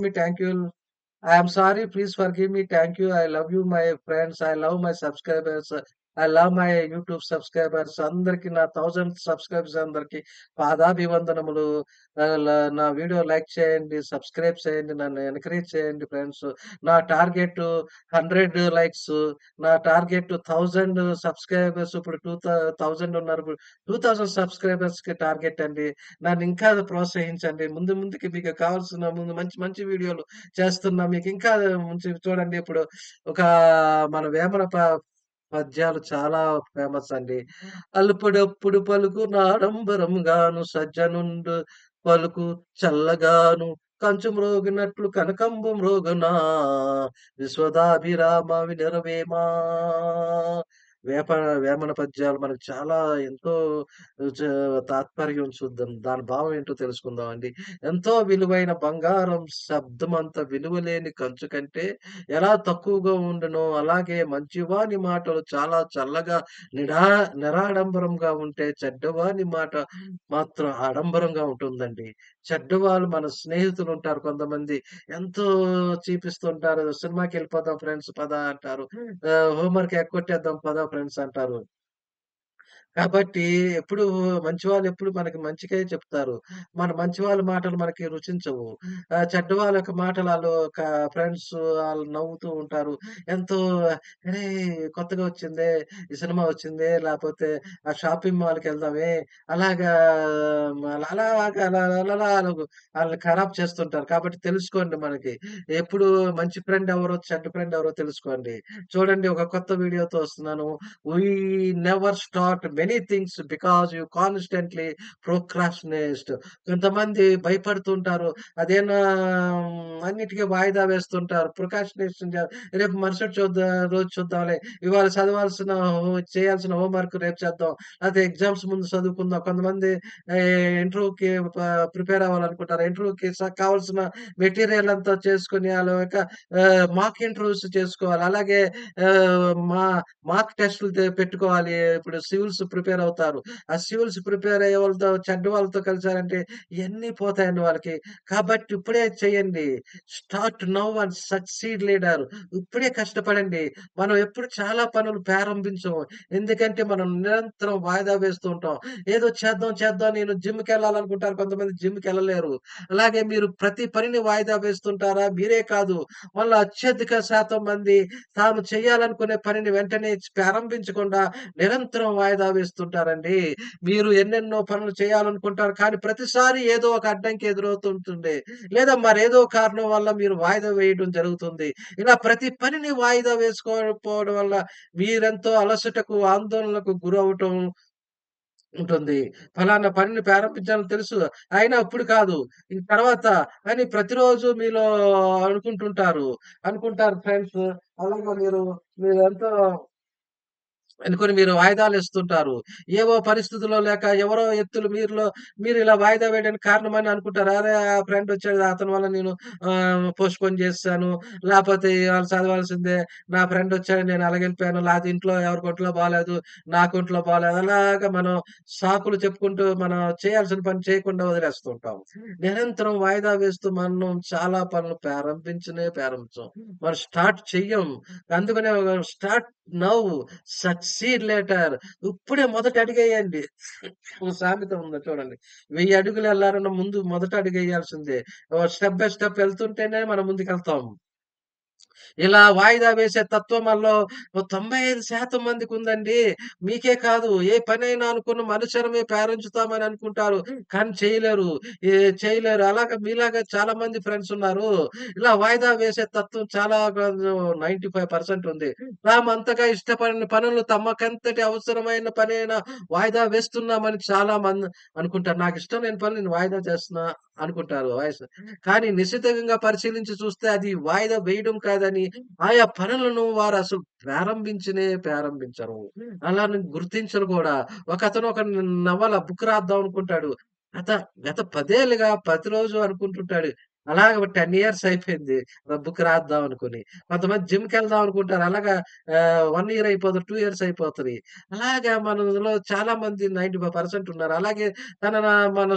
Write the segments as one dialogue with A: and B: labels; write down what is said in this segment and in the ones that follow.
A: me. Thank you. I am sorry. Please forgive me. Thank you. I love you, my friends. I love my subscribers. I love my YouTube subscribers అందరికి నా thousand subscribers అందరికి పాదాభివందనములు. నా video like చేయండి subscribe చేయండి నన్ను encourage చేయండి friends. నా target hundred likes నా టార్గెట్ థౌజండ్ సబ్స్క్రైబర్స్. ఇప్పుడు టూ థౌజండ్ ఉన్నారు. టూ థౌజండ్ సబ్స్క్రైబర్స్కి టార్గెట్ అండి. నన్ను ఇంకా ప్రోత్సహించండి. ముందు ముందుకి మీకు కావాల్సిన ముందు మంచి మంచి వీడియోలు చేస్తున్నా. మీకు ఇంకా మంచి చూడండి. ఇప్పుడు ఒక మన వేమన ప- పద్యాలు చాలా ఫేమస్ అండి. అల్పడప్పుడు పలుకు నాడంబరం గాను సజ్జనుండు పలుకు చల్లగాను కంచు మ్రోగినట్లు కనకంబు మ్రోగునా విశ్వదాభిరామ వినరవేమా వేప వేమన పద్యాలు మనకు చాలా ఎంతో తాత్పర్యం చూద్దాం దాని భావం ఏంటో తెలుసుకుందాం అండి ఎంతో విలువైన బంగారం శబ్దం అంత విలువలేని కంచు కంటే ఎలా తక్కువగా ఉండునో అలాగే మంచివాని మాటలు చాలా చల్లగా నిడా నిరాడంబరంగా ఉంటే చెడ్డవాని మాట మాత్రం ఆడంబరంగా ఉంటుందండి. చెడ్డవాళ్ళు మన స్నేహితులు ఉంటారు కొంతమంది. ఎంతో చూపిస్తుంటారు సినిమాకి వెళ్ళిపోదాం ఫ్రెండ్స్ పద అంటారు. హోంవర్క్ ఎక్కొట్టేద్దాం పద ఫ్రెండ్స్ అంటారు. కాబట్టి ఎప్పుడు మంచి వాళ్ళు ఎప్పుడు మనకి మంచిగా చెప్తారు. మన మంచి వాళ్ళ మాటలు మనకి రుచించవు. చెడ్డ వాళ్ళ యొక్క మాటలు వాళ్ళు ఫ్రెండ్స్ వాళ్ళు నవ్వుతూ ఉంటారు. ఎంతో కొత్తగా వచ్చిందే ఈ సినిమా వచ్చిందే లేకపోతే ఆ షాపింగ్ మాల్కి వెళ్దామే. అలాగా అలా అలాగా అలా అలా అలాగ వాళ్ళని ఖరాబ్ చేస్తుంటారు. కాబట్టి తెలుసుకోండి మనకి. ఎప్పుడు మంచి ఫ్రెండ్ ఎవరో చెడ్డ ఫ్రెండ్ ఎవరో తెలుసుకోండి. చూడండి ఒక కొత్త వీడియోతో వస్తున్నాను. We never start many things because you constantly procrastinate కొంతమంది భయపడుతుంటారు. అదేనా అన్నిటికీ వాయిదా వేస్తుంటారు. ప్రొకాస్టినేషన్ రేపు మరుసటి చూద్దాం రోజు చూద్దాంలే. ఇవాళ చదవాల్సిన చేయాల్సిన హోంవర్క్ రేపు చేద్దాం. లేకపోతే ఎగ్జామ్స్ ముందు చదువుకుందాం. కొంతమంది ఇంటర్వ్యూకి ప్రిపేర్ అవ్వాలనుకుంటారు. ఇంటర్వ్యూకి కావాల్సిన మెటీరియల్ అంతా చేసుకుని వాళ్ళ యొక్క మాక్ ఇంటర్వ్యూస్ చేసుకోవాలి. అలాగే మా మాక్ టెస్టులు పెట్టుకోవాలి. ఇప్పుడు సివిల్స్ ప్రిపేర్ అవుతారు. ఆ సివిల్స్ ప్రిపేర్ అయ్యే వాళ్ళతో చెడ్డ వాళ్ళతో కలిసారంటే ఇవన్నీ పోతాయండి వాళ్ళకి? కాబట్టి ఇప్పుడే చేయండి. Start now and succeed later ఇప్పుడే కష్టపడండి. మనం ఎప్పుడు చాలా పనులు ప్రారంభించము. ఎందుకంటే మనం నిరంతరం వాయిదా వేస్తూ ఉంటాం. ఏదో చేద్దాం చేద్దాం నేను జిమ్కి వెళ్ళాలనుకుంటారు కొంతమంది జిమ్కి వెళ్ళలేరు అలాగే మీరు ప్రతి పనిని వాయిదా వేస్తుంటారా? మీరే కాదు. వాళ్ళ అత్యధిక శాతం మంది తాము చేయాలనుకునే పనిని వెంటనే ప్రారంభించకుండా నిరంతరం వాయిదా అనుభవిస్తుంటారండి. మీరు ఎన్నెన్నో పనులు చేయాలనుకుంటారు కానీ ప్రతిసారి ఏదో ఒక అడ్డంకి ఎదురవుతుంటుంది లేదా మరేదో కారణం వల్ల మీరు వాయిదా వేయడం జరుగుతుంది. ఇలా ప్రతి పనిని వాయిదా వేసుకోకపోవడం వల్ల మీరెంతో అలసటకు ఆందోళనకు గురవటం ఉంటుంది. ఫలానా పనిని ప్రారంభించాలని తెలుసు. అయినా ఇప్పుడు కాదు. ఇంక తర్వాత అని ప్రతిరోజు మీలో అనుకుంటుంటారు. అనుకుంటారు ఫ్రెండ్స్. అలాగే మీరు మీరు అనుకుని మీరు వాయిదాలు ఇస్తుంటారు ఏవో పరిస్థితుల్లో లేక ఎవరో ఎత్తులు మీరులో మీరు ఇలా వాయిదా వేయడానికి కారణమని అనుకుంటారు. అరే ఆ ఫ్రెండ్ వచ్చాడు అతని వల్ల నేను పోస్ట్ పోన్ చేస్తాను. లేకపోతే వాళ్ళు చదవాల్సిందే నా ఫ్రెండ్ వచ్చాడు నేను అలాగెళ్ళిపోయాను లేకపోతే ఇంట్లో ఎవరికి ఒంట్లో బాగాలేదు నాకు ఒంట్లో బాగాలేదు అలాగా మనం సాకులు చెప్పుకుంటూ మనం చేయాల్సిన పని చేయకుండా వదిలేస్తుంటాం నిరంతరం వాయిదా వేస్తూ మనం చాలా పనులు ప్రారంభించనే ప్రారంభించాం. మనం స్టార్ట్ చెయ్యం. అందుకనే స్టార్ట్ నౌ సక్సీడ్ లేటర్. ఇప్పుడే మొదట అడిగేయండి. సామెత ఉంది చూడండి. వెయ్యి అడుగులు వెళ్ళాలన్న ముందు మొదట అడిగేయాల్సిందే. స్టెప్ బై స్టెప్ వెళ్తుంటేనే మనం ముందుకు వెళ్తాము ఇలా వాయిదా వేసే తత్వం వల్ల తొంభై ఐదు శాతం మందికి ఉందండి. మీకే కాదు ఏ పనైనా అనుకున్న మనుషరమే ప్రారంభిస్తామని అనుకుంటారు. కానీ చేయలేరు. చేయలేరు. అలాగా మీలాగా చాలా మంది ఫ్రెండ్స్ ఉన్నారు. ఇలా వాయిదా వేసే తత్వం చాలా నైన్టీ ఫైవ్ పర్సెంట్ ఉంది. తామంతగా ఇష్టపడిన పనులు తమకెంతటి అవసరమైన పనైనా వాయిదా వేస్తున్నామని చాలా మంది అనుకుంటారు. నాకు ఇష్టం లేని పనులు నేను వాయిదా చేస్తున్నా. అనుకుంటారు వయసు. కానీ నిశ్చితంగా పరిశీలించి చూస్తే అది వాయిదా వేయడం కాదని ఆయా పనులను వారు అసలు ప్రారంభించనే ప్రారంభించరు. అలా గుర్తించరు కూడా. ఒక అతను ఒక నవల బుక్ రాద్దాం అనుకుంటాడు. గత గత పదేళ్ళుగా ప్రతిరోజు అనుకుంటుంటాడు. అలాగ ఒక 10 ఇయర్స్ అయిపోయింది. బుక్ రాద్దాం అనుకుని. కొంతమంది జిమ్‌కెళ్దాం అనుకుంటారు. అలాగా వన్ ఇయర్ అయిపోతుంది టూ ఇయర్స్ అయిపోతుంది అలాగా మనలో చాలా మంది 95% ఉన్నారు. అలాగే తన మన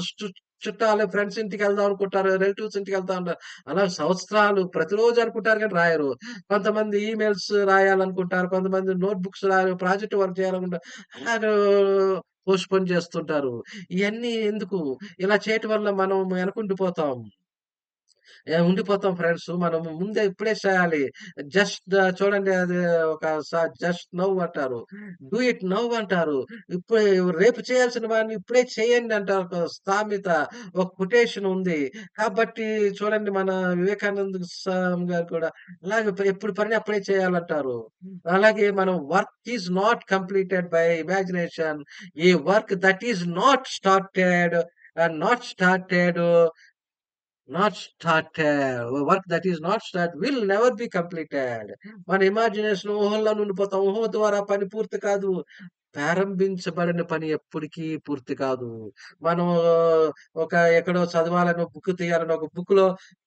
A: చుట్టాలు, ఫ్రెండ్స్ ఇంటికి వెళ్దాం అనుకుంటారు. రిలేటివ్స్ ఇంటికెళ్తా ఉంటారు. అలా సంవత్సరాలు ప్రతిరోజు అనుకుంటారు కానీ రాయరు. కొంతమంది ఈమెయిల్స్ రాయాలనుకుంటారు. కొంతమంది నోట్ బుక్స్ రాయాలి, ప్రాజెక్ట్ వర్క్ చేయాలనుకుంటారు. అలాగా పోస్ట్‌పోన్ చేస్తుంటారు. ఇవన్నీ ఎందుకు? ఇలా చేయటం వల్ల మనం వెనకుండిపోతాం. ఉండిపోతాం ఫ్రెండ్స్. మనం ముందే ఇప్పుడే చేయాలి. జస్ట్ చూడండి అది ఒక జస్ట్ నవ్ అంటారు. డూ ఇట్ నవ్ అంటారు. ఇప్పుడే రేపు చేయాల్సిన వాడిని ఇప్పుడే చేయండి అంటారు. ఒక స్థామిత ఒక కొటేషన్ ఉంది. కాబట్టి చూడండి మన వివేకానంద స్వామి గారు కూడా అలాగే ఎప్పుడు పని అప్పుడే చేయాలంటారు. అలాగే మనం work is not completed by imagination. A work that is not started not started not started. Work that is not start will never be completed. మన ఇమాజినేషన్ ఊహల్లో ఉండిపోతాం. ఊహ ద్వారా పని పూర్తి కాదు. ప్రారంభించబడిన పని ఎప్పటికీ పూర్తి కాదు. మనం ఒక ఎక్కడో చదవాలని బుక్ తీయాలని ఒక బుక్లో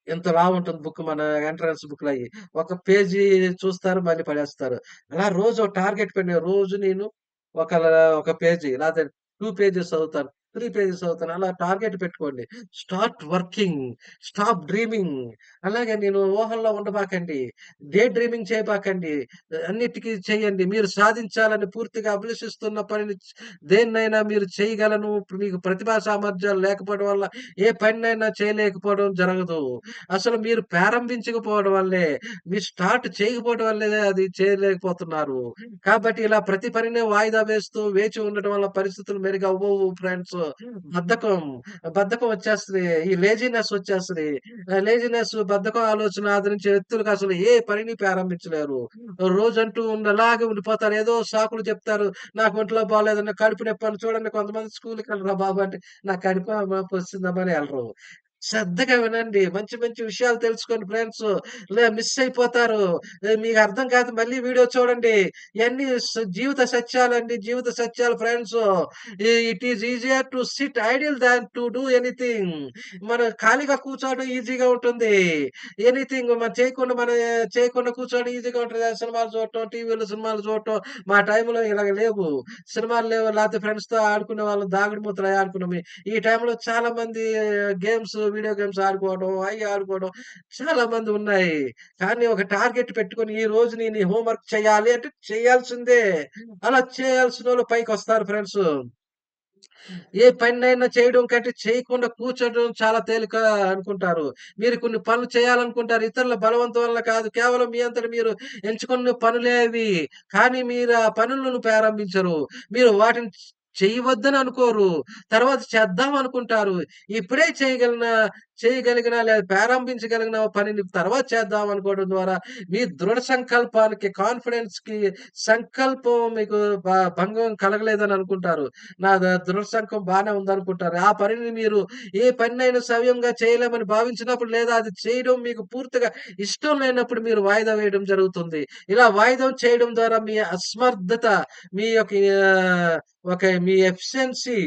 A: ఇంత ఉంటుంది బుక్ మన ఎంట్రన్స్ బుక్‌లయ్యి. ఒక పేజీ చూస్తారు మళ్ళీ పడేస్తారు. అలా రోజు టార్గెట్ పెట్టి రోజు నేను ఒక ఒక పేజీ లేతే 2 పేజెస్ చదువుతాను. 3 పేజెస్ చదువుతాను. అలా టార్గెట్ పెట్టుకోండి. Start working. Stop dreaming. అలాగే నేను ఊహల్లో ఉండబాకండి. Day dreaming చేయబాకండి. అన్నిటికి చేయండి. మీరు సాధించాలని పూర్తిగా అభిలషిస్తున్న పనిని దేన్నైనా మీరు చేయగలను. మీకు ప్రతిభా సామర్థ్యాలు లేకపోవడం వల్ల ఏ పనినైనా చేయలేకపోవడం జరగదు. అసలు మీరు ప్రారంభించకపోవడం వల్లే, మీరు స్టార్ట్ చేయకపోవడం వల్లే అది చేయలేకపోతున్నారు. కాబట్టి ఇలా ప్రతి పనిని వాయిదా వేస్తూ వేచి ఉండటం వల్ల పరిస్థితులు మెరుగవ్వవు ఫ్రెండ్స్. బద్ధకం, బద్ధకం వచ్చేస్తది. ఈ లేజీనెస్ వచ్చేస్తది. లేజీనెస్, బద్ధకం ఆలోచన ఆదరించే వ్యక్తులకు అసలు ఏ పనిని ప్రారంభించలేరు. రోజంటూ ఉండి అలాగే ఉండిపోతారు. ఏదో సాకులు చెప్తారు. నాకు ఒంట్లో బాలేదని, కడుపు నొప్పని చూడండి కొంతమంది స్కూలుకెళ్ళరా బాబు అంటే, నాకు కడుపు నొప్పొచ్చిందమ్మా అని ఎళ్ళరు. శ్రద్ధగా వినండి. మంచి మంచి విషయాలు తెలుసుకోండి ఫ్రెండ్స్. లే మిస్ అయిపోతారు. మీకు అర్థం కాదు మళ్ళీ వీడియో చూడండి. ఇవన్నీ జీవిత జీవిత సత్యాలండి. జీవిత సత్యాలు friends. It is easier to sit idle than to do anything. మనం ఖాళీగా కూర్చోవడం ఈజీగా ఉంటుంది. ఎనీథింగ్ మనం చేయకుండా మనం చేయకుండా కూర్చోవడం ఈజీగా ఉంటది. సినిమాలు చూడటం, టీవీలో సినిమాలు చూడటం. మా టైంలో ఇలాగ లేవు. సినిమాలు లేవు. లేకపోతే ఫ్రెండ్స్‌తో ఆడుకునేవాళ్ళం. దాగుడు మూతలు ఆడుకున్నాం. ఈ టైంలో చాలా మంది గేమ్స్, వీడియో గేమ్స్ ఆడుకోవడం, అవి ఆడుకోవడం చాలా మంది ఉన్నాయి. కానీ ఒక టార్గెట్ పెట్టుకొని ఈ రోజు నేను హోంవర్క్ చేయాలి అంటే చేయాల్సిందే. అలా చేయాల్సిన వాళ్ళు పైకి వస్తారు ఫ్రెండ్స్. ఏ పనినైనా చేయడం కంటే చేయకుండా కూర్చోడం చాలా తేలిక అనుకుంటారు. మీరు కొన్ని పనులు చేయాలనుకుంటారు. ఇతరుల బలవంతం వల్ల కాదు. కేవలం మీ అంతటి మీరు ఎంచుకున్న పనులేవి కానీ మీరు ఆ పనులను ప్రారంభించరు. మీరు వాటిని చేయవద్దని అనుకోరు. తర్వాత చేద్దాం అనుకుంటారు. ఇప్పుడే చేయగలనా చేయగలిగిన లేదా ప్రారంభించగలిగిన పనిని తర్వాత చేద్దాం అనుకోవడం ద్వారా మీ దృఢ సంకల్పానికి, కాన్ఫిడెన్స్‌కి సంకల్పం మీకు భ భంగం కలగలేదని అనుకుంటారు. నా దృఢ సంకల్పం బాగానే ఉందనుకుంటారు. ఆ పనిని మీరు ఏ పనినైనా సవ్యంగా చేయలేమని భావించినప్పుడు లేదా అది చేయడం మీకు పూర్తిగా ఇష్టం లేనప్పుడు మీరు వాయిదా వేయడం జరుగుతుంది. ఇలా వాయిదా చేయడం ద్వారా మీ అసమర్థత, మీ యొక్క ఒక మీ ఎఫిషియన్సీ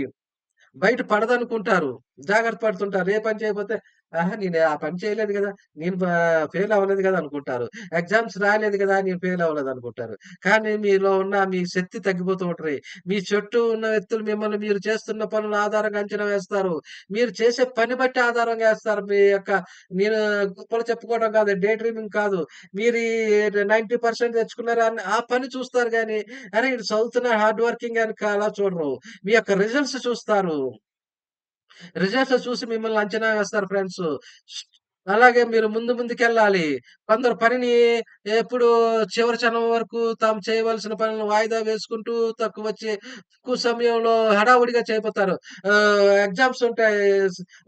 A: బయట పడదనుకుంటారు. జాగ్రత్త పడుతుంటారు. ఏ పని చేయకపోతే, ఆహా! నేను ఆ పని చేయలేదు కదా నేను ఫెయిల్ అవ్వలేదు కదా అనుకుంటారు. ఎగ్జామ్స్ రాలేదు కదా నేను ఫెయిల్ అవ్వలేదు అనుకుంటారు. కానీ మీలో ఉన్న మీ శక్తి తగ్గిపోతూ ఉంటది. మీ చుట్టూ ఉన్న వ్యక్తులు మిమ్మల్ని మీరు చేస్తున్న పనుల ఆధారంగా అంచనా వేస్తారు. మీరు చేసే పని బట్టి ఆధారంగా వేస్తారు మీ యొక్క నేను గొప్పలు చెప్పుకోవడం కాదు. డే డ్రీమింగ్ కాదు. మీరు నైన్టీ పర్సెంట్ తెచ్చుకున్నారు అని ఆ పని చూస్తారు కానీ అరే! ఈడు హార్డ్ వర్కింగ్ అని అలా చూడరు. మీ యొక్క రిజల్ట్స్ చూస్తారు. రిజల్ట్స్ చూసి మిమ్మల్ని అంచనా వేస్తారు ఫ్రెండ్స్. అలాగే మీరు ముందు ముందుకెళ్ళాలి. కొందరు పనిని ఎప్పుడు చివరి క్షణం వరకు తాము చేయవలసిన పనులను వాయిదా వేసుకుంటూ తక్కువ వచ్చి తక్కువ సమయంలో హడావుడిగా చేయపోతారు. ఎగ్జామ్స్ ఉంటాయి.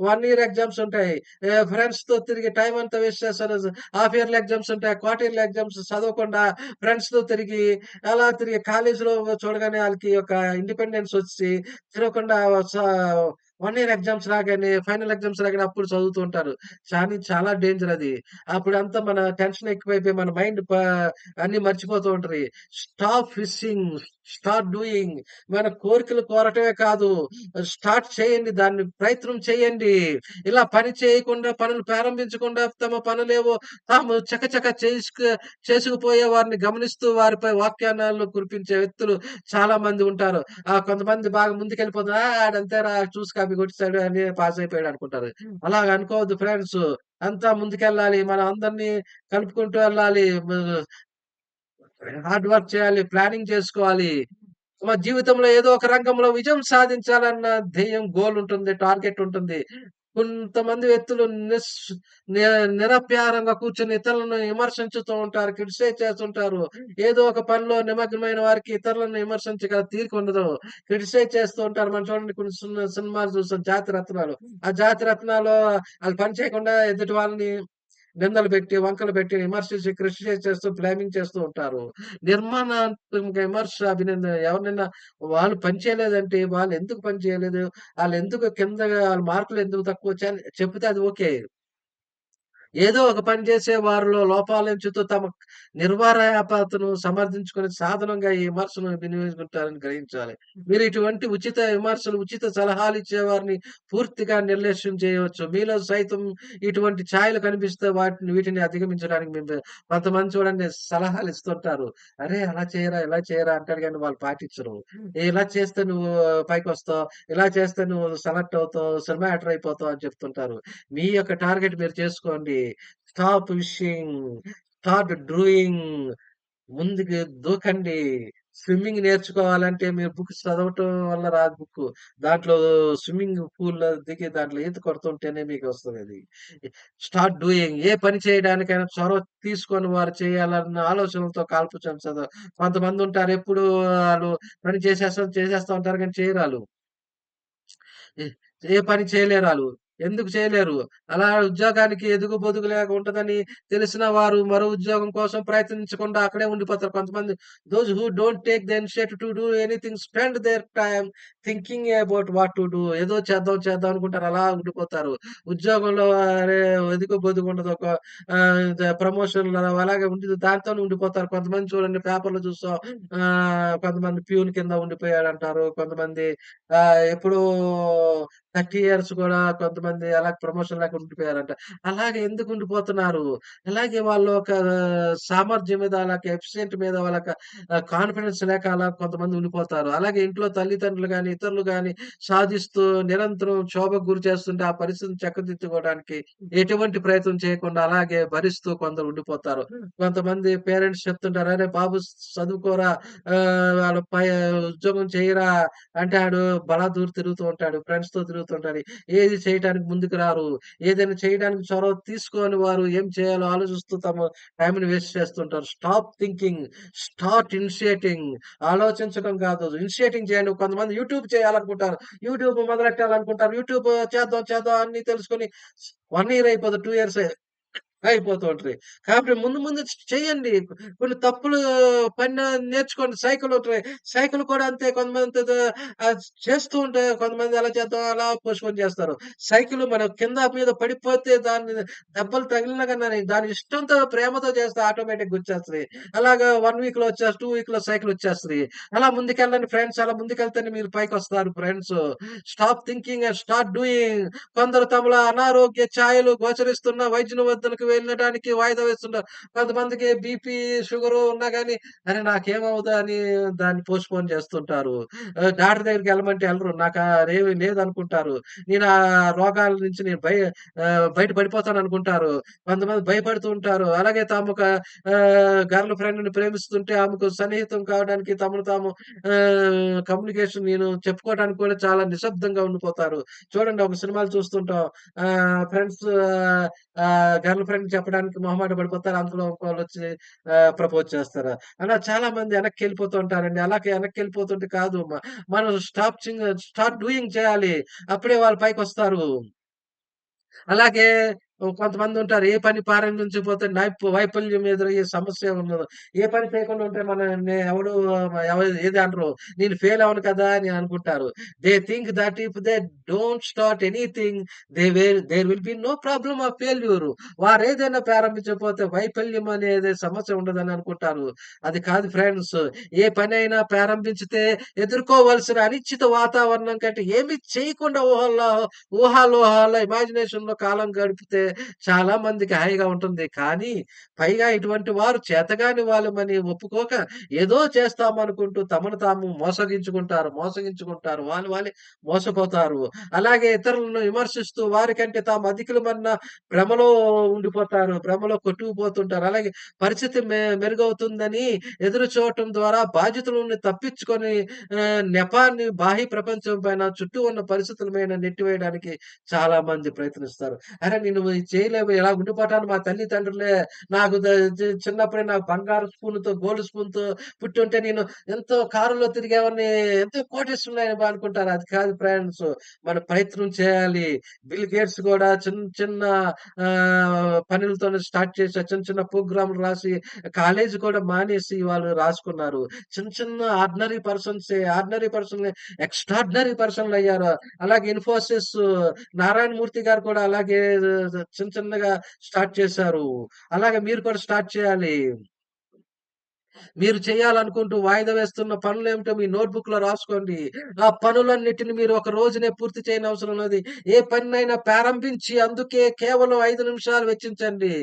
A: వన్ ఇయర్ ఎగ్జామ్స్ ఉంటాయి. ఫ్రెండ్స్ ఫ్రెండ్స్‌తో తిరిగి టైం అంతా వేస్ట్ చేస్తారు. హాఫ్ ఇయర్లీ ఎగ్జామ్స్ ఉంటాయి. క్వార్టర్లీ ఎగ్జామ్స్ చదవకుండా ఫ్రెండ్స్‌తో తిరిగి అలా తిరిగి కాలేజీలో చూడగానే వాళ్ళకి ఒక ఇండిపెండెన్స్ వచ్చి తిరగకుండా వన్ ఇయర్ ఎగ్జామ్స్ రాగానే, ఫైనల్ ఎగ్జామ్స్ రాగానే అప్పుడు చదువుతూ ఉంటారు. కానీ చాలా డేంజర్ అది. అప్పుడు అంతా మన టెన్షన్ ఎక్కువైపోయి మన మైండ్ అన్ని మర్చిపోతూ ఉంటది. Stop wishing. Start doing. మన కోరికలు కోరటమే కాదు. స్టార్ట్ చేయండి. దాన్ని ప్రయత్నం చేయండి. ఇలా పని చేయకుండా, పనులు ప్రారంభించకుండా తమ పనులేవో తాము చకచక చేసుకు చేసుకుపోయే వారిని గమనిస్తూ వారిపై వాక్యానాలు కురిపించే వ్యక్తులు చాలా మంది ఉంటారు. ఆ కొంతమంది బాగా ముందుకెళ్ళిపోతారు. ఆడంతేరా చూసి కాపీ కొట్టేసాడు అని పాస్ అయిపోయాడు" అనుకుంటారు. అలాగ అనుకోవద్దు ఫ్రెండ్స్. అంతా ముందుకెళ్ళాలి. మనం అందరిని కలుపుకుంటూ వెళ్ళాలి. హార్డ్ వర్క్ చేయాలి. ప్లానింగ్ చేసుకోవాలి. మన జీవితంలో ఏదో ఒక రంగంలో విజయం సాధించాలన్న ధ్యేయం, గోల్ ఉంటుంది. టార్గెట్ ఉంటుంది. కొంతమంది వ్యక్తులు నిస్ని కూర్చొని ఇతరులను విమర్శించుతూ ఉంటారు. క్రిటిసైజ్ చేస్తుంటారు. ఏదో ఒక పనిలో నిమగ్నమైన వారికి ఇతరులను విమర్శించగల తీరిక ఉండదు. క్రిటిసైజ్ చేస్తూ ఉంటారు. మనం చూడండి కొన్ని సినిమాలు చూస్తాం 'జాతి రత్నాలు'. ఆ 'జాతి రత్నాలు' వాళ్ళు పని చేయకుండా ఎదుటి వాళ్ళని నిందలు పెట్టి, వంకలు పెట్టి, విమర్శించి, కృషి చేస్తూ, బ్లేమింగ్ చేస్తూ ఉంటారు. నిర్మాణాత్మక విమర్శ, అభినందన ఎవరినైనా వాళ్ళు పని చేయలేదంటే, వాళ్ళెందుకు పని చేయలేదు? ఎందుకు కిందగా వాళ్ళ మార్కులు ఎందుకు తక్కువ చెప్తే అది ఓకే. ఏదో ఒక పని చేసే వారిలో లోపాలెంచుతూ తమ నిర్వరాపతను సమర్థించుకునే సాధనంగా ఈ విమర్శను వినియోగించుకుంటారని గ్రహించాలి. మీరు ఇటువంటి ఉచిత విమర్శలు, ఉచిత సలహాలిచ్చే వారిని పూర్తిగా నిర్లక్ష్యం చేయవచ్చు. మీలో సైతం ఇటువంటి ఛాయలు కనిపిస్తే వాటిని వీటిని అధిగమించడానికి మేము కొంతమంది చూడండి సలహాలిస్తుంటారు. "అరే! అలా చేయరా, ఇలా చేయరా" అంటారు గానీ వాళ్ళు పాటించరు. "ఇలా చేస్తే నువ్వు పైకొస్తావు, ఇలా చేస్తే నువ్వు సెలెక్ట్ అవుతావు, సినిమా యాక్టర్ అయిపోతావు" అని చెప్తుంటారు. మీ యొక్క టార్గెట్ మీరు చేసుకోండి. Stop wishing, start doing. ముందుకు దూకండి. స్విమ్మింగ్ నేర్చుకోవాలంటే మీరు బుక్స్ చదవటం వల్ల రాదు బుక్ దాంట్లో స్విమ్మింగ్ పూల్‌లో దిగి దాంట్లో ఈత కొడుతుంటేనే మీకు వస్తుంది స్టార్ట్ డూయింగ్. ఏ పని చేయడానికైనా చొరవ తీసుకొని వారు చేయాలన్న ఆలోచనలతో కాల్పుచం చదవ కొంతమందుంటారు ఎప్పుడు వాళ్ళు పని చేసేస్తాం, చేసేస్తా ఉంటారు కానీ చేయరాలు ఏ పని పని చేయలేరాళ్ళు. ఎందుకు చేయలేరు? అలా ఉద్యోగానికి ఎదుగు బొదుగు లేక తెలిసిన వారు మరో ఉద్యోగం కోసం ప్రయత్నించకుండా అక్కడే ఉండిపోతారు. కొంతమంది those who don't take the initiative to do anything spend their time thinking about what to do. ఏదో చేద్దాం, చేద్దాం అనుకుంటారు. అలా ఉండిపోతారు. ఉద్యోగంలో అరే ఎదుగు బొదుగు ఉండదు. ఒక ప్రమోషన్ అలాగే ఉండి దాంతో ఉండిపోతారు. కొంతమంది చూడండి పేపర్‌లో చూస్తాం. కొంతమంది ప్యూన్ కింద ఉండిపోయాడంటారు. కొంతమంది ఎప్పుడు 30 ఇయర్స్ కూడా కొంతమంది అలా ప్రమోషన్ లేకుండా ఉండిపోయారంట. అలాగే ఎందుకు ఉండిపోతున్నారు? అలాగే వాళ్ళు ఒక సామర్థ్యం మీద అలాగే ఎఫిషియెంట్ మీద వాళ్ళకి ఆహ్, కాన్ఫిడెన్స్ లేక అలా కొంతమంది ఉండిపోతారు. అలాగే ఇంట్లో తల్లిదండ్రులు గాని, ఇతరులు గాని సాధిస్తూ నిరంతరం క్షోభకు గురి చేస్తుంటే ఆ పరిస్థితిని చక్కదిద్దుకోవడానికి ఎటువంటి ప్రయత్నం చేయకుండా అలాగే భరిస్తూ కొందరు ఉండిపోతారు. కొంతమంది పేరెంట్స్ చెప్తుంటారు, "అరే బాబు చదువుకోరా వాళ్ళ పై ఉద్యోగం చెయ్యరా" అంటే ఆడు బలాదూర్ తిరుగుతూ ఉంటాడు. ఫ్రెండ్స్‌తో తిరుగుతుంటాడు. ఏది చేయడానికి ముందుకు రారు. ఏదైనా చేయడానికి చొరవ తీసుకొని వారు ఏం చేయాలో ఆలోచిస్తూ తమ టైమ్‌ని వేస్ట్ చేస్తుంటారు. Stop thinking, start initiating. ఆలోచించడం కాదు. ఇనిషియేటింగ్ చేయండి. కొంతమంది యూట్యూబ్ చేయాలనుకుంటారు. యూట్యూబ్ మొదలెట్టాలనుకుంటారు. యూట్యూబ్ చేద్దాం, చేద్దాం అన్ని తెలుసుకొని వన్ ఇయర్ అయిపోతది. 2 ఇయర్స్ అయిపోతూ ఉంటది. కాబట్టి ముందు ముందు చేయండి కొన్ని తప్పులు పని నేర్చుకోండి. సైకిల్ ఉంటాయి సైకిల్ కూడా అంతే కొంతమంది చేస్తూ ఉంటాయి కొంతమంది ఎలా చేద్దాం అలా పోస్ట్‌పోన్ చేస్తారు. సైకిల్ మనం కింద మీద పడిపోతే దాన్ని దెబ్బలు తగిలినా కానీ దాని ఇష్టంతో ప్రేమతో చేస్తే ఆటోమేటిక్‌గా వచ్చేస్తది. అలాగా 1 వీక్‌లో వచ్చేసి 2 వీక్‌లో సైకిల్ వచ్చేస్తది. అలా ముందుకెళ్ళండి ఫ్రెండ్స్. అలా ముందుకెళ్తేనే మీరు పైకి వస్తారు friends. Stop thinking and start doing. కొందరు తమలో అనారోగ్య ఛాయలు గోచరిస్తున్న వైద్యుని వద్దకు వెళ్ళడానికి వాయిదా వేస్తుంటారు. కొంతమందికి బీపీ, షుగర్ ఉన్నా కానీ అరే! నాకేమవుతా అని దాన్ని పోస్ట్‌పోన్ చేస్తుంటారు. డాక్టర్ దగ్గరికి వెళ్ళమంటే వెళ్ళరు నాకు అదేమి లేదనుకుంటారు. నేను ఆ రోగాల నుంచి నేను బయ బయట పడిపోతాను అనుకుంటారు కొంతమంది భయపడుతూ ఉంటారు. అలాగే తాము ఒక గర్ల్ ఫ్రెండ్‌ని ప్రేమిస్తుంటే ఆమెకు సన్నిహితం కావడానికి తమను తాము కమ్యూనికేషన్ నేను చెప్పుకోవడానికి కూడా చాలా నిశ్శబ్దంగా ఉండిపోతారు. చూడండి ఒక సినిమాలు చూస్తుంటాం. ఫ్రెండ్స్ గర్ల్ ఫ్రెండ్ చెప్పడానికి మొహమాట పడిపోతారు. అందులో వాళ్ళు వచ్చి ప్రపోజ్ చేస్తారు. అలా చాలా మంది వెనక్కి వెళ్ళిపోతూ ఉంటారండి. అలాగే వెనక్కెళ్ళిపోతుంటే కాదు. మనం స్టాప్ స్టార్ట్ డూయింగ్ చేయాలి. అప్పుడే వాళ్ళ పైకి వస్తారు అలాగే కొంతమంది ఉంటారు ఏ పని ప్రారంభించకపోతే నైపు వైఫల్యం ఎదురయ్యే సమస్య ఉండదు ఏ పని చేయకుండా ఉంటే మన ఎవడు ఏది అనరు. నేను ఫెయిల్ అవను కదా! అని అనుకుంటారు. They think that if they don't start anything they were there will be no problem of failure. వారేదైనా ప్రారంభించకపోతే వైఫల్యం అనేది సమస్య ఉండదని అనుకుంటారు. అది కాదు ఫ్రెండ్స్. ఏ పని అయినా ప్రారంభించితే ఎదుర్కోవలసిన అనిశ్చిత వాతావరణం కంటే ఏమి చేయకుండా ఊహల్లో ఊహాలోహాల్లో ఇమాజినేషన్‌లో కాలం గడిపితే చాలా మందికి హాయిగా ఉంటుంది. కానీ పైగా ఇటువంటి వారు చేతగాని వాళ్ళమని ఒప్పుకోక ఏదో చేస్తామనుకుంటూ తమను తాము మోసగించుకుంటారు. మోసగించుకుంటారు. వాళ్ళు వాళ్ళే మోసపోతారు. అలాగే ఇతరులను విమర్శిస్తూ వారికంటే తాము అధికులమన్న భ్రమలో ఉండిపోతారు. భ్రమలో కొట్టుకుపోతుంటారు. అలాగే పరిస్థితి మె మెరుగవుతుందని ఎదురు చూడటం ద్వారా బాధ్యతలను తప్పించుకొని నెపాన్ని బాహ్య ప్రపంచం పైన చుట్టూ ఉన్న పరిస్థితుల మీద నెట్టివేయడానికి చాలా మంది ప్రయత్నిస్తారు. అరే నేను చేయలేము ఎలా ఇలా ఉండిపోవటానికి మా తల్లిదండ్రులే నాకు చిన్నప్పుడే నాకు బంగారు స్పూన్‌తో, గోల్డ్ స్పూన్‌తో పుట్టుంటే నేను ఎంతో కారులో తిరిగేవాడిని, ఎంతో కోటిస్తున్నాయని అనుకుంటారు. అది కాదు ఫ్రెండ్స్. మన ప్రయత్నం చేయాలి. బిల్ గేట్స్ కూడా చిన్న చిన్న పనులతో పనులతోనే స్టార్ట్ చేసి చిన్న చిన్న ప్రోగ్రామ్‌లు రాసి కాలేజీ కూడా మానేసి వాళ్ళు రాసుకున్నారు. చిన్న చిన్న ordinary persons ordinary person extraordinary పర్సన్లు అయ్యారు అలాగే ఇన్ఫోసిస్ నారాయణమూర్తి గారు కూడా అలాగే చిన్న చిన్నగా స్టార్ట్ చేశారు. అలాగే మీరు కూడా స్టార్ట్ చేయాలి. మీరు చేయాలనుకుంటూ వాయిదా వేస్తున్న పనులు ఏమిటో మీ నోట్‌బుక్‌లో రాసుకోండి. ఆ పనులన్నిటిని మీరు ఒక రోజునే పూర్తి చేయనవసరం ఉన్నది ఏ పనినైనా ప్రారంభించి అందుకే కేవలం ఐదు నిమిషాలు వెచ్చించండి.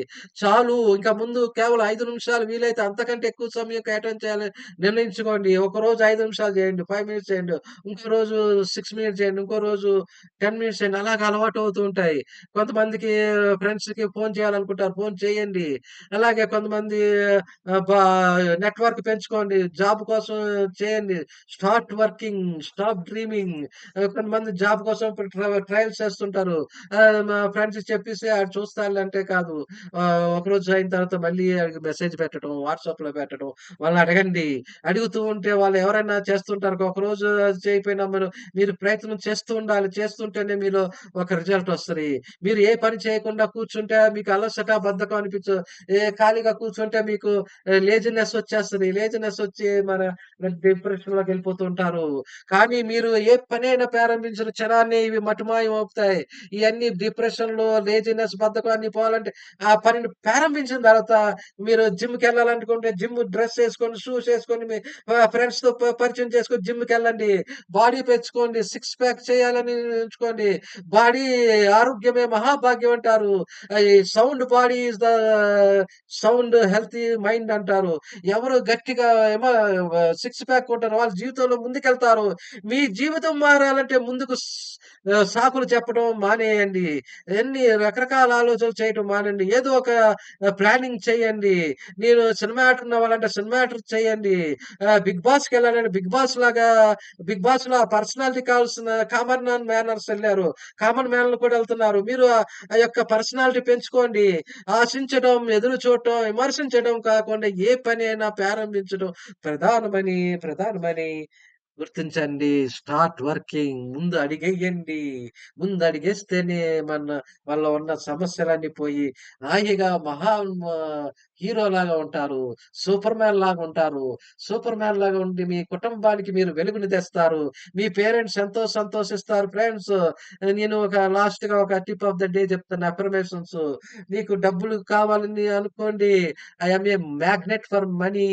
A: చాలు. ఇంకా ముందు కేవలం ఐదు నిమిషాలు వీలైతే అంతకంటే ఎక్కువ సమయం కేటాయించాలని నిర్ణయించుకోండి. ఒక రోజు ఐదు నిమిషాలు చేయండి. ఫైవ్ మినిట్స్ చేయండి. ఇంకో రోజు సిక్స్ మినిట్స్ చేయండి. ఇంకో రోజు 10 మినిట్స్ చేయండి. అలాగా అలవాటు అవుతూ ఉంటాయి. కొంతమందికి ఫ్రెండ్స్‌కి ఫోన్ చేయాలనుకుంటారు. ఫోన్ చేయండి. అలాగే కొంతమంది నెట్‌వర్క్ పెంచుకోండి. జాబ్ కోసం చేయండి. Start working, stop dreaming. కొంతమంది జాబ్ కోసం ట్రయల్స్ చేస్తుంటారు. మా ఫ్రెండ్స్ చెప్పేసి ఆడు చూస్తానంటే కాదు. ఒకరోజు అయిన తర్వాత మళ్ళీ మెసేజ్ పెట్టడం, వాట్సాప్‌లో పెట్టడం. వాళ్ళని అడగండి. అడుగుతూ ఉంటే వాళ్ళు ఎవరైనా చేస్తుంటారు. ఒకరోజు చేయకపోయినా మీరు మీరు ప్రయత్నం చేస్తూ ఉండాలి. చేస్తుంటేనే మీలో ఒక రిజల్ట్ వస్తది. మీరు ఏ పని చేయకుండా కూర్చుంటే మీకు అలసట, బద్ధకం అనిపించు ఏ ఖాళీగా కూర్చుంటే మీకు లేజినెస్ వచ్చి వచ్చేస్తుంది లేజినెస్ వచ్చి మన డిప్రెషన్లోకి వెళ్ళిపోతుంటారు కానీ మీరు ఏ పనైనా ప్రారంభించిన క్షణాన్ని ఇవి మటుమాయం అవుతాయి. డిప్రెషన్లో లేజినెస్, బద్ధకం అన్ని పోవాలంటే ఆ పనిని ప్రారంభించిన తర్వాత మీరు వెళ్ళాలనుకుంటే జిమ్ డ్రెస్ వేసుకొని షూస్ వేసుకొని మీ ఫ్రెండ్స్తో పరిచయం చేసుకొని వెళ్ళండి బాడీ పెంచుకోండి. సిక్స్ ప్యాక్ చేయాలని ఉంచుకోండి. బాడీ ఆరోగ్యమే మహాభాగ్యం అంటారు. Sound body is the sound healthy mind అంటారు. ఎవరు గట్టిగా ఏమో సిక్స్ ప్యాక్ ఉంటారు వాళ్ళ జీవితంలో ముందుకెళ్తారు. మీ జీవితం మారాలంటే ముందుకు సాకులు చెప్పడం మానేయండి. ఎన్ని రకరకాల ఆలోచనలు చేయటం మానండి. ఏదో ఒక ప్లానింగ్ చేయండి. నేను సినిమా యాక్టర్ అవ్వాలంటే సినిమా యాక్టర్ చేయండి. బిగ్ బాస్కి వెళ్ళాలంటే బిగ్ బాస్ లాగా బిగ్ బాస్లో పర్సనాలిటీ కావాల్సిన కామన్ మ్యాన్ మేనర్స్ వెళ్ళారు కామన్ మ్యాన్‌లు కూడా వెళ్తున్నారు మీరు ఆ యొక్క పర్సనాలిటీ పెంచుకోండి. ఆశించడం, ఎదురు చూడటం, విమర్శించడం కాకుండా ఏ పని అయినా ప్రారంభించడం ప్రధానమని, ప్రధానమని. గుర్తించండి. Start working. ముందు అడిగేయండి ముందు అడిగేస్తేనే మన వాళ్ళ ఉన్న సమస్యలన్నీ పోయి హాయిగా మహా హీరో లాగా ఉంటారు. సూపర్ మ్యాన్ లాగా ఉంటారు. సూపర్ మ్యాన్ లాగా ఉండి మీ కుటుంబానికి మీరు వెలుగుని తెస్తారు. మీ పేరెంట్స్ ఎంతో సంతోషిస్తారు. ఫ్రెండ్స్ నేను ఒక లాస్ట్‌గా ఒక టిప్ ఆఫ్ ద డే చెప్తాను అఫర్మేషన్స్. మీకు డబ్బులు కావాలని అనుకోండి. I a magnet for money.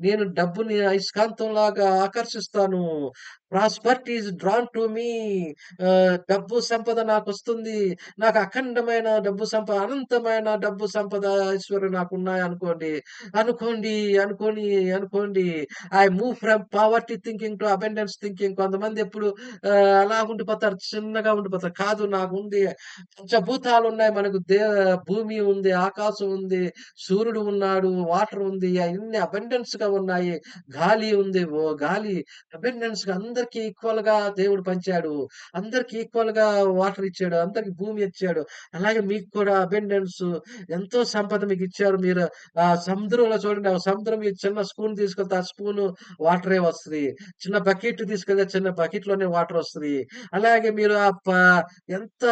A: నేను డబ్బుని అయస్కాంతంలాగా ఆకర్షిస్తాను. não prosperity is drawn to me. డబ్బు సంపద నాకు వస్తుంది నాకు అఖండమైన డబ్బు సంపద అనంతమైన డబ్బు సంపద, ఈశ్వర్య నాకు ఉన్నాయి అనుకోండి, అనుకోండి అనుకోని, అనుకోండి. I move from poverty thinking to abundance thinking. కొంతమంది ఎప్పుడు అలా ఉండిపోతారు. చిన్నగా ఉండిపోతారు. కాదు నాకు ఉంది పంచభూతాలు ఉన్నాయి మనకు దే భూమి ఉంది, ఆకాశం ఉంది, సూర్యుడు ఉన్నాడు, వాటర్ ఉంది. అన్ని అబెండెన్స్గా ఉన్నాయి. గాలి ఉంది. ఓ గాలి అబండెన్స్‌గా అందరికి ఈక్వల్గా దేవుడు పంచాడు. అందరికి ఈక్వల్గా వాటర్ ఇచ్చాడు. అందరికి భూమి ఇచ్చాడు. అలాగే మీకు కూడా అబెండెన్స్ ఎంతో సంపద మీకు ఇచ్చారు మీరు ఆ సముద్రంలో చూడండి ఆ సముద్రం మీరు చిన్న స్పూన్ తీసుకెళ్తే ఆ స్పూన్ వాటరే వస్తది. చిన్న బకెట్ తీసుకెళ్తే చిన్న బకెట్లోనే వాటర్ వస్తది. అలాగే మీరు ఆ ప ఎంత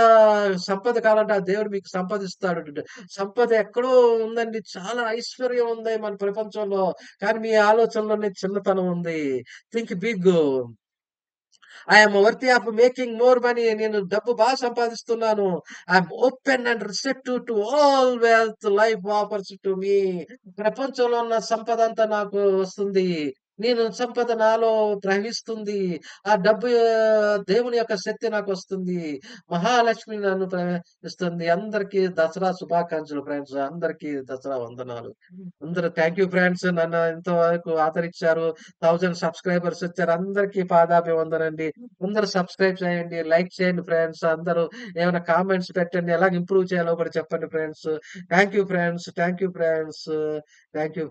A: సంపద కావాలంటే ఆ దేవుడు మీకు సంపదిస్తాడు. సంపద ఎక్కడో ఉందండి. చాలా ఐశ్వర్యం ఉంది మన ప్రపంచంలో. కానీ మీ ఆలోచనలోనే చిన్నతనం ఉంది. Think big. I'm worthy of making more money. నేను డబ్బు బాగా సంపాదిస్తున్నాను. I'm open and receptive to all wealth life offers to me. ప్రపంచంలో ఉన్న సంపద అంతా నాకు వస్తుంది. నేను సంపద నాలో ప్రవహిస్తుంది. ఆ డబ్బు దేవుని యొక్క శక్తి నాకు వస్తుంది మహాలక్ష్మి నన్ను ప్రవేశిస్తుంది. అందరికీ దసరా శుభాకాంక్షలు ఫ్రెండ్స్. అందరికీ దసరా వందనాలు. అందరూ థ్యాంక్ యూ ఫ్రెండ్స్. నన్ను ఇంతవరకు ఆదరించారు. థౌజండ్ సబ్‌స్క్రైబర్స్ వచ్చారు. అందరికీ పాదాభివందనండి. అందరు సబ్‌స్క్రైబ్ చేయండి. లైక్ చేయండి ఫ్రెండ్స్. అందరూ ఏమైనా కామెంట్స్ పెట్టండి. ఎలా ఇంప్రూవ్ చేయాలో కూడా చెప్పండి friends. Thank you friends. Thank you friends. Thank you friends.